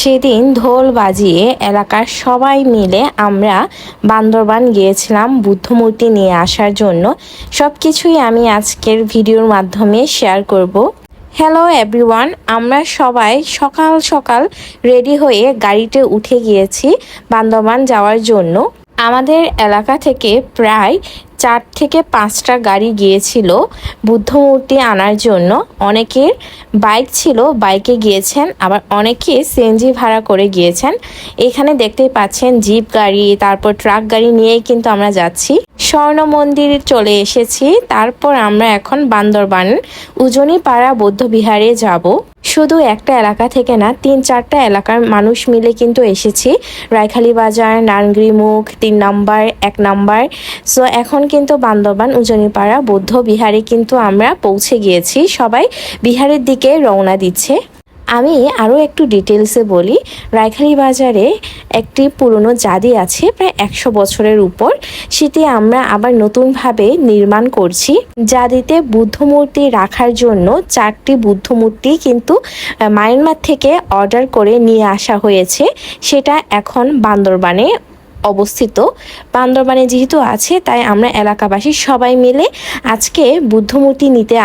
সেদিন ঢোল বাজিয়ে এলাকার সবাই মিলে আমরা বান্দরবান গিয়েছিলাম বুদ্ধমূর্তি নিয়ে আসার জন্য। সব কিছুই আমি আজকের ভিডিওর মাধ্যমে শেয়ার করব। হ্যালো এভরিওয়ান আমরা সবাই সকাল সকাল রেডি হয়ে গাড়িতে উঠে গিয়েছি বান্দরবান যাওয়ার জন্য। আমাদের এলাকা থেকে প্রায় চার থেকে পাঁচটা গাড়ি গিয়েছিল বুদ্ধমূর্তি আনার জন্য। অনেকের বাইক ছিল, বাইকে গিয়েছেন, আবার অনেকে সিএনজি ভাড়া করে গিয়েছেন। এখানে দেখতেই পাচ্ছেন জিপ গাড়ি, তারপর ট্রাক গাড়ি নিয়েই কিন্তু আমরা যাচ্ছি। স্বর্ণ মন্দির চলে এসেছি। তারপর আমরা এখন বান্দরবান উজনি পাড়া বৌদ্ধ বিহারে যাব। শুধু একটা এলাকা থেকে না, তিন চারটা এলাকার মানুষ মিলে কিন্তু এসেছি। রায়খালী বাজার, নারায়ণগিরি মুখ, তিন নাম্বার, এক নাম্বার। সো এখন কিন্তু বান্দরবান, উজনিপাড়া, বৌদ্ধ বিহারে কিন্তু আমরা পৌঁছে গিয়েছি। সবাই বিহারের দিকে রওনা দিচ্ছে। আমি আরও একটু ডিটেলসে বলি। রায়খালি বাজারে একটি পুরনো জাদি আছে, প্রায় একশো বছরের উপর। সেটি আমরা আবার নতুনভাবে নির্মাণ করছি। জাদিতে বুদ্ধমূর্তি রাখার জন্য চারটি বুদ্ধমূর্তি কিন্তু মায়ানমার থেকে অর্ডার করে নিয়ে আসা হয়েছে। সেটা এখন বান্দরবানে অবস্থিত। বান্দরবানে যেহেতু আছে, তাই আমরা এলাকাবাসী সবাই মিলে আজকে বুদ্ধমূর্তি নিতে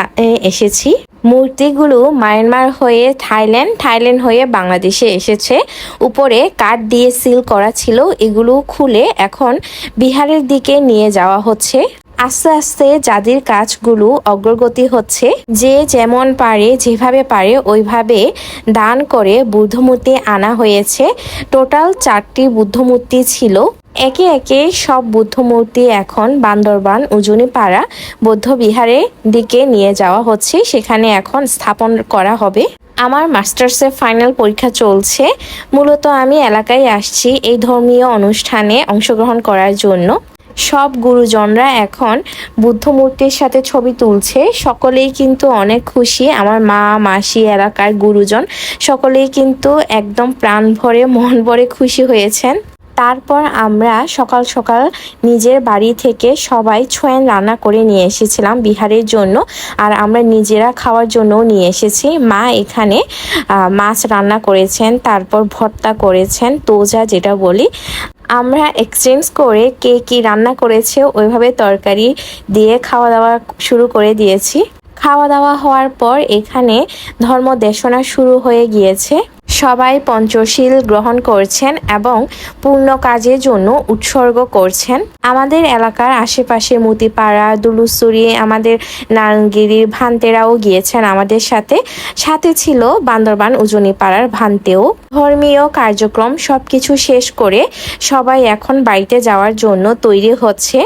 এসেছি। মূর্তিগুলো মায়ানমার হয়ে থাইল্যান্ড থাইল্যান্ড হয়ে বাংলাদেশে এসেছে। উপরে কাঠ দিয়ে সিল করা ছিল, এগুলো খুলে এখন বিহারের দিকে নিয়ে যাওয়া হচ্ছে। আস্তে আস্তে যাদের কাজগুলো অগ্রগতি হচ্ছে, যে যেমন পারে, যেভাবে পারে, ওইভাবে দান করে বুদ্ধমূর্তি আনা হয়েছে। টোটাল চারটি বুদ্ধমূর্তি ছিল। একে একে সব বুদ্ধমূর্তি এখন বান্দরবান উজনি পাড়া বৌদ্ধ বিহারের দিকে নিয়ে যাওয়া হচ্ছে। সেখানে এখন স্থাপন করা হবে। আমার মাস্টার্সের ফাইনাল পরীক্ষা চলছে। মূলত আমি এলাকায় আসছি এই ধর্মীয় অনুষ্ঠানে অংশগ্রহণ করার জন্য। সব গুরুজনরা এখন বুদ্ধ মূর্তির সাথে ছবি তুলছে। সকলেই কিন্তু অনেক খুশি। আমার মা, মাসি, এলাকার গুরুজন সকলেই কিন্তু একদম প্রাণ ভরে, মন ভরে খুশি হয়েছেন। তারপর আমরা সকাল সকাল নিজের বাড়ি থেকে সবাই ছোয়েন রান্না করে নিয়ে এসেছিলাম বিহারের জন্য আর আমরা নিজেরা খাওয়ার জন্যও নিয়ে এসেছি। মা এখানে মাছ রান্না করেছেন, তারপর ভর্তা করেছেন, তোজা যেটা বলি। আমরা এক্সচেঞ্জ করে কে কি রান্না করেছে, ওইভাবে তরকারি দিয়ে খাওয়া দাওয়া শুরু করে দিয়েছি। খাওয়া দাওয়া হওয়ার পর এখানে ধর্ম দেশনা শুরু হয়ে গিয়েছে। সবাই পঞ্চশীল গ্রহণ করছেন এবং পূর্ণ কাজের জন্য উৎসর্গ করছেন। আমাদের এলাকার আশেপাশে মতিপাড়া দুলুসুরি, আমাদের নারায়ণগিরির ভান্তেরাও গিয়েছেন আমাদের সাথে। সাথে ছিল বান্দরবান উজনি পাড়ার ভান্তেও। ধর্মীয় কার্যক্রম সবকিছু শেষ করে সবাই এখন বাড়িতে যাওয়ার জন্য তৈরি হচ্ছে।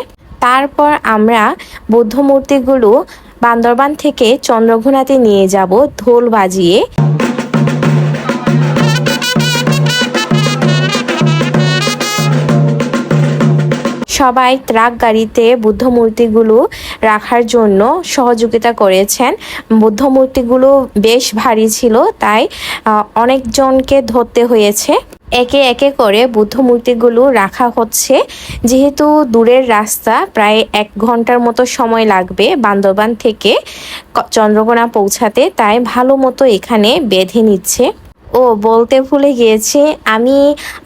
তারপর আমরা বৌদ্ধ মূর্তিগুলো বান্দরবান থেকে চন্দ্রঘোনাতে নিয়ে যাব ঢোল বাজিয়ে। সবাই ট্রাক গাড়িতে বুদ্ধ মূর্তিগুলো রাখার জন্য সহযোগিতা করেছেন। বুদ্ধ মূর্তিগুলো বেশ ভারী ছিল, তাই অনেকজনকে ধরতে হয়েছে। একে একে করে বুদ্ধ মূর্তিগুলো রাখা হচ্ছে। যেহেতু দূরের রাস্তা, প্রায় এক ঘণ্টার মতো সময় লাগবে বান্দরবান থেকে চন্দ্রকোনা পৌঁছাতে, তাই ভালো মতো এখানে বেঁধে নিচ্ছে। ও বলতে ভুলে গিয়েছি, আমি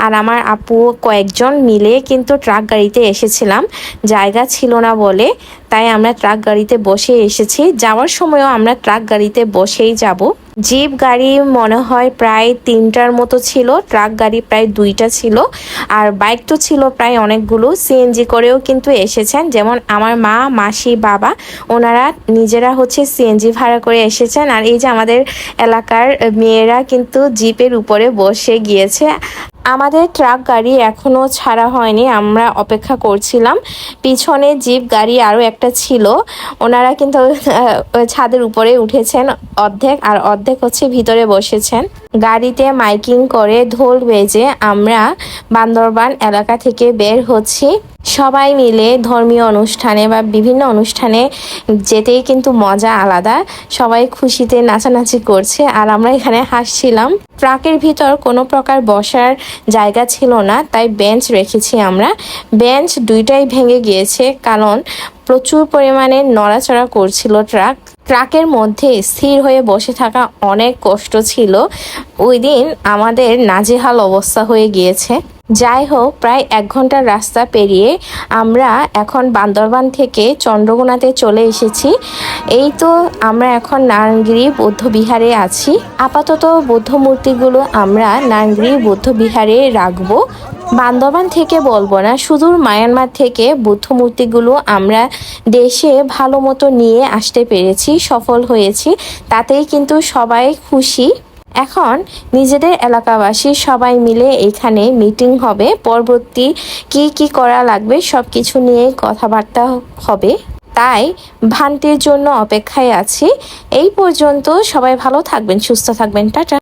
আর আমার আপু কয়েকজন মিলে কিন্তু ট্রাক গাড়িতে এসেছিলাম। জায়গা ছিল না বলে, তাই আমরা ট্রাক গাড়িতে বসে এসেছি। যাওয়ার সময়ও আমরা ট্রাক গাড়িতে বসেই যাব। জিপ গাড়ি মনে হয় প্রায় তিনটার মতো ছিল, ট্রাক গাড়ি প্রায় দুইটা ছিল, আর বাইক তো ছিল প্রায় অনেকগুলো। সিএনজি করেও কিন্তু এসেছেন, যেমন আমার মা, মাসি, বাবা, ওনারা নিজেরা হচ্ছে সিএনজি ভাড়া করে এসেছেন। আর এই যে আমাদের এলাকার মেয়েরা কিন্তু জিপের উপরে বসে গিয়েছে। আমাদের ট্রাক গাড়ি এখনও ছাড়া হয়নি, আমরা অপেক্ষা করছিলাম। পিছনে জিপ গাড়ি আরও একটা ছিল, ওনারা কিন্তু ছাদের উপরে উঠেছেন অর্ধেক, আর অর্ধেক হচ্ছে ভিতরে বসেছেন। গাড়িতে মাইকিং করে ঢোল বেজে আমরা বান্দরবান এলাকা থেকে বের হচ্ছি। সবাই মিলে ধর্মীয় অনুষ্ঠানে বা বিভিন্ন অনুষ্ঠানে যেতেই কিন্তু মজা আলাদা। সবাই খুশিতে নাচানাচি করছে আর আমরা এখানে হাসছিলাম। ট্রাকের ভিতর কোনো প্রকার বসার জায়গা ছিল না, তাই বেঞ্চ রেখেছি আমরা। বেঞ্চ দুইটাই ভেঙে গিয়েছে কারণ প্রচুর পরিমাণে নড়াচড়া করছিল ট্রাক। ট্রাকের মধ্যে স্থির হয়ে বসে থাকা অনেক কষ্ট ছিল। ওই দিন আমাদের নাজেহাল অবস্থা হয়ে গিয়েছে। যাই হোক প্রায় এক ঘণ্টার রাস্তা পেরিয়ে আমরা এখন বান্দরবান থেকে চন্দ্রকোনাতে চলে এসেছি। এই তো আমরা এখন নারায়ণগিরি বৌদ্ধবিহারে আছি। আপাতত বৌদ্ধ মূর্তিগুলো আমরা নারায়ণগিরি বৌদ্ধ বিহারে রাখব। বান্দরবান থেকে বলব না সুদূর মায়ানমার থেকে বুদ্ধ মূর্তিগুলো আমরা দেশে ভালো মতো নিয়ে আসতে পেরেছি, সফল হয়েছি। তাতেই কিন্তু সবাই খুশি। এখন নিজেদের এলাকাবাসী সবাই মিলে এখানে মিটিং হবে। পরবর্তী কি কি করা লাগবে সব কিছু নিয়ে কথাবার্তা হবে। তাই ভান্তির জন্য অপেক্ষায় আছি। এই পর্যন্ত সবাই ভালো থাকবেন, সুস্থ থাকবেন। টাটা।